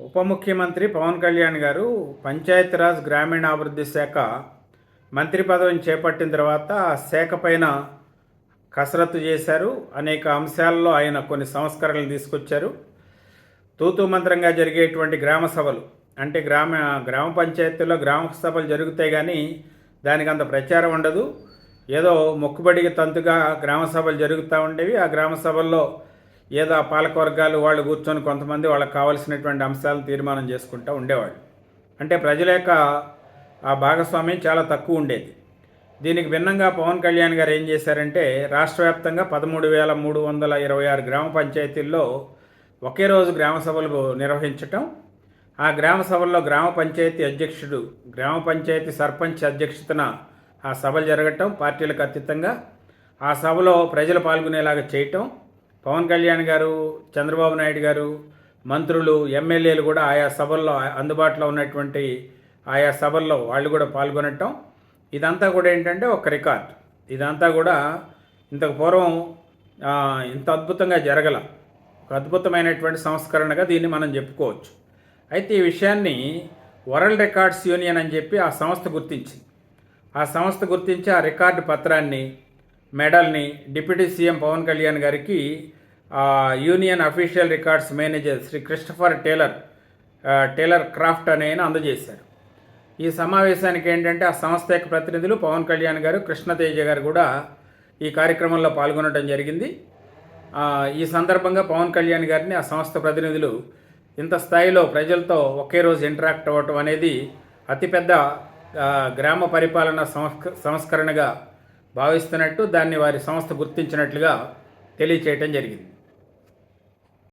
ఉప ముఖ్యమంత్రి పవన్ కళ్యాణ్ గారు పంచాయతీరాజ్ గ్రామీణాభివృద్ధి శాఖ మంత్రి పదవిని చేపట్టిన తర్వాత ఆ శాఖ పైన కసరత్తు చేశారు. అనేక అంశాల్లో ఆయన కొన్ని సంస్కరణలు తీసుకొచ్చారు. తూతు మంత్రంగా జరిగేటువంటి గ్రామ సభలు అంటే గ్రామ గ్రామ పంచాయతీల్లో గ్రామ సభలు జరుగుతాయి కానీ దానికి అంత ప్రచారం ఉండదు. ఏదో మొక్కుబడికి తంతుగా గ్రామ సభలు జరుగుతూ ఉండేవి. ఆ గ్రామ సభల్లో ఏదో పాలకవర్గాలు వాళ్ళు కూర్చొని కొంతమంది వాళ్ళకి కావాల్సినటువంటి అంశాలను తీర్మానం చేసుకుంటూ ఉండేవాళ్ళు. అంటే ప్రజల యొక్క ఆ భాగస్వామ్యం చాలా తక్కువ ఉండేది. దీనికి భిన్నంగా పవన్ కళ్యాణ్ గారు ఏం చేశారంటే రాష్ట్ర వ్యాప్తంగా పదమూడు వేల మూడు వందల ఇరవై ఆరు గ్రామ పంచాయతీల్లో ఒకే రోజు గ్రామ సభలు నిర్వహించటం ఆ గ్రామ సభల్లో గ్రామ పంచాయతీ అధ్యక్షుడు గ్రామ పంచాయతీ సర్పంచ్ అధ్యక్షతన ఆ సభలు జరగటం పార్టీలకు అతీతంగా ఆ సభలో ప్రజలు పాల్గొనేలాగా చేయటం పవన్ కళ్యాణ్ గారు చంద్రబాబు నాయుడు గారు మంత్రులు ఎమ్మెల్యేలు కూడా ఆయా సభల్లో అందుబాటులో ఉన్నటువంటి ఆయా సభల్లో వాళ్ళు కూడా పాల్గొనటం. ఇదంతా కూడా ఏంటంటే ఒక రికార్డ్. ఇదంతా కూడా ఇంతకు పూర్వం ఇంత అద్భుతంగా జరగల ఒక అద్భుతమైనటువంటి సంస్కరణగా దీన్ని మనం చెప్పుకోవచ్చు. అయితే ఈ విషయాన్ని వరల్డ్ రికార్డ్స్ యూనియన్ అని చెప్పి ఆ సంస్థ గుర్తించింది. ఆ సంస్థ గుర్తించి ఆ రికార్డు పత్రాన్ని మెడల్ని డిప్యూటీ సీఎం పవన్ కళ్యాణ్ గారికి union official records manager Shri Christopher Taylor Taylor Craft అనే ఆయన అందజేశారు. ఈ సమావేశానికి ఏంటంటే ఆ సంస్థ యొక్క ప్రతినిధులు పవన్ కళ్యాణ్ గారు కృష్ణతేజ గారు కూడా ఈ కార్యక్రమంలో పాల్గొనడం జరిగింది. ఈ సందర్భంగా పవన్ కళ్యాణ్ గారిని ఆ సంస్థ ప్రతినిధులు ఇంత స్థాయిలో ప్రజలతో ఒకే రోజు ఇంటరాక్ట్ అవ్వటం అనేది అతిపెద్ద గ్రామ పరిపాలన సంస్క సంస్కరణగా భావిస్తున్నట్టు దాన్ని వారి సంస్థ గుర్తించినట్లుగా తెలియచేయటం జరిగింది.